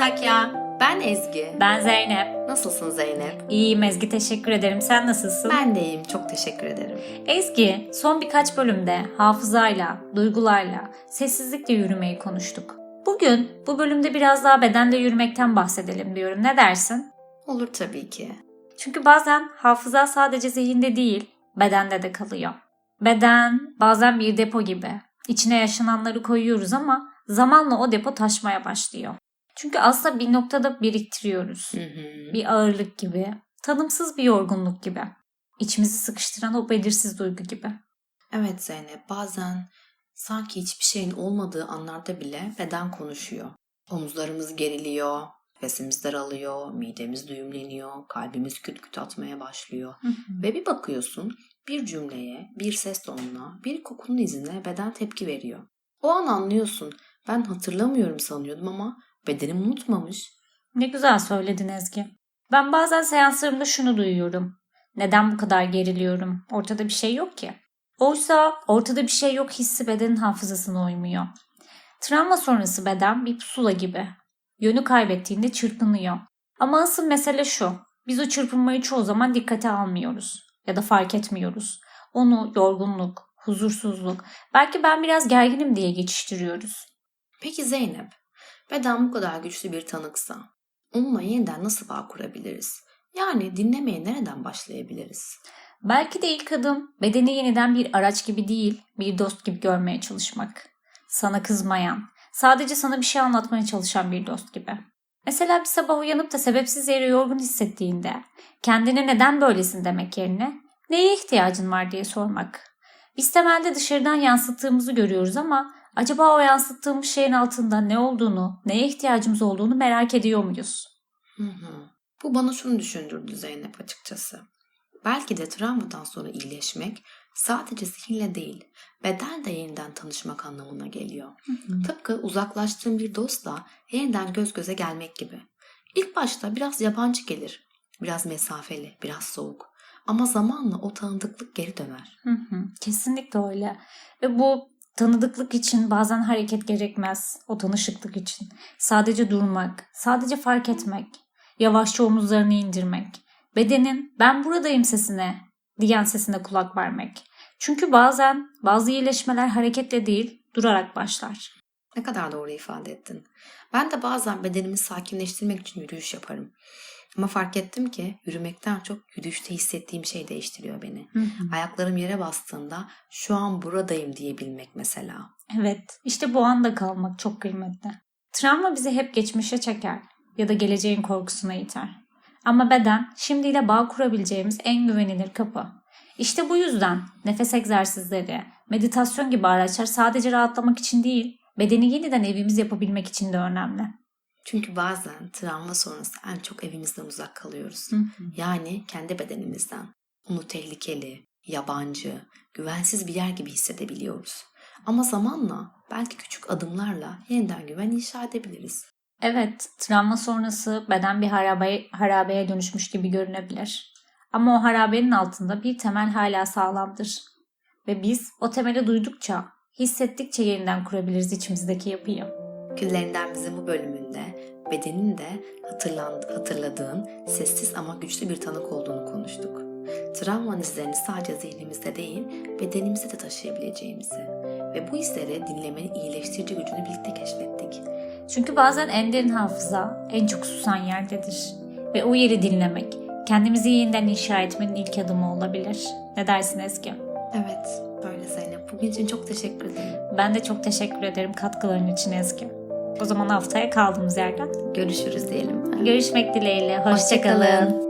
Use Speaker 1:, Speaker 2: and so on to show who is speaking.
Speaker 1: Antakya. Ben Ezgi.
Speaker 2: Ben Zeynep.
Speaker 1: Nasılsın Zeynep?
Speaker 2: İyiyim Ezgi teşekkür ederim. Sen nasılsın?
Speaker 1: Ben de iyiyim. Çok teşekkür ederim.
Speaker 2: Ezgi, son birkaç bölümde hafızayla, duygularla, sessizlikle yürümeyi konuştuk. Bugün bu bölümde biraz daha bedenle yürümekten bahsedelim diyorum. Ne dersin?
Speaker 1: Olur tabii ki.
Speaker 2: Çünkü bazen hafıza sadece zihinde değil, bedende de kalıyor. Beden bazen bir depo gibi. İçine yaşananları koyuyoruz ama zamanla o depo taşmaya başlıyor. Çünkü aslında bir noktada biriktiriyoruz.
Speaker 1: Hı hı.
Speaker 2: Bir ağırlık gibi, tanımsız bir yorgunluk gibi. İçimizi sıkıştıran o belirsiz duygu gibi.
Speaker 1: Evet Zeynep bazen sanki hiçbir şeyin olmadığı anlarda bile beden konuşuyor. Omuzlarımız geriliyor, nefesimiz daralıyor, midemiz düğümleniyor, kalbimiz küt küt atmaya başlıyor. Ve bir bakıyorsun bir cümleye, bir ses tonuna, bir kokunun izine beden tepki veriyor. O an anlıyorsun. Ben hatırlamıyorum sanıyordum ama bedenim unutmamış.
Speaker 2: Ne güzel söyledin Ezgi. Ben bazen seanslarımda şunu duyuyorum. Neden bu kadar geriliyorum? Ortada bir şey yok ki. Oysa ortada bir şey yok hissi bedenin hafızasına uymuyor. Travma sonrası beden bir pusula gibi. Yönü kaybettiğinde çırpınıyor. Ama asıl mesele şu. Biz o çırpınmayı çoğu zaman dikkate almıyoruz. Ya da fark etmiyoruz. Onu yorgunluk, huzursuzluk, belki ben biraz gerginim diye geçiştiriyoruz.
Speaker 1: Peki Zeynep, beden bu kadar güçlü bir tanıksa onunla yeniden nasıl bağ kurabiliriz? Yani dinlemeye nereden başlayabiliriz?
Speaker 2: Belki de ilk adım bedeni yeniden bir araç gibi değil, bir dost gibi görmeye çalışmak. Sana kızmayan, sadece sana bir şey anlatmaya çalışan bir dost gibi. Mesela bir sabah uyanıp da sebepsiz yere yorgun hissettiğinde kendine neden böylesin demek yerine neye ihtiyacın var diye sormak. Biz temelde dışarıdan yansıttığımızı görüyoruz ama acaba o yansıttığımız şeyin altında ne olduğunu, neye ihtiyacımız olduğunu merak ediyor muyuz?
Speaker 1: Hı hı. Bu bana şunu düşündürdü Zeynep açıkçası. Belki de travmadan sonra iyileşmek sadece zihinle değil, bedenle yeniden tanışmak anlamına geliyor. Tıpkı uzaklaştığın bir dostla yeniden göz göze gelmek gibi. İlk başta biraz yabancı gelir, biraz mesafeli, biraz soğuk. Ama zamanla o tanıdıklık geri döner.
Speaker 2: Hı hı, kesinlikle öyle. Ve bu tanıdıklık için bazen hareket gerekmez. O tanışıklık için. Sadece durmak, sadece fark etmek, yavaşça omuzlarını indirmek, bedenin ben buradayım sesine diyen sesine kulak vermek. Çünkü bazen bazı iyileşmeler hareketle değil, durarak başlar.
Speaker 1: Ne kadar doğru ifade ettin. Ben de bazen bedenimi sakinleştirmek için yürüyüş yaparım. Ama fark ettim ki yürümekten çok yürüyüşte hissettiğim şey değiştiriyor beni. Ayaklarım yere bastığında şu an buradayım diyebilmek mesela.
Speaker 2: Evet, işte bu anda kalmak çok kıymetli. Travma bizi hep geçmişe çeker ya da geleceğin korkusuna iter. Ama beden şimdiyle bağ kurabileceğimiz en güvenilir kapı. İşte bu yüzden nefes egzersizleri, meditasyon gibi araçlar sadece rahatlamak için değil, bedeni yeniden evimiz yapabilmek için de önemli.
Speaker 1: Çünkü bazen travma sonrası en çok evimizden uzak kalıyoruz. Yani kendi bedenimizden. Onu tehlikeli, yabancı, güvensiz bir yer gibi hissedebiliyoruz. Ama zamanla belki küçük adımlarla yeniden güven inşa edebiliriz.
Speaker 2: Evet, travma sonrası beden bir harabe, harabeye dönüşmüş gibi görünebilir. Ama o harabenin altında bir temel hala sağlamdır. Ve biz o temeli duydukça, hissettikçe yeniden kurabiliriz içimizdeki yapıyı.
Speaker 1: Küllerinden bizim bu bölümünde bedenin de hatırladığın sessiz ama güçlü bir tanık olduğunu konuştuk. Travmanın izlerini sadece zihnimizde değil, bedenimizde de taşıyabileceğimizi ve bu hisleri dinlemenin iyileştirici gücünü birlikte keşfettik.
Speaker 2: Çünkü bazen en derin hafıza en çok susan yerdedir. Ve o yeri dinlemek, kendimizi yeniden inşa etmenin ilk adımı olabilir. Ne dersin Ezgi?
Speaker 1: Evet, böyle Zeynep. Bugün için çok teşekkür ederim.
Speaker 2: Ben de çok teşekkür ederim katkıların için Ezgi. O zaman haftaya kaldığımız yerden
Speaker 1: Görüşürüz diyelim.
Speaker 2: görüşmek dileğiyle.
Speaker 1: Hoşça
Speaker 2: Hoşçakalın.
Speaker 1: kalın.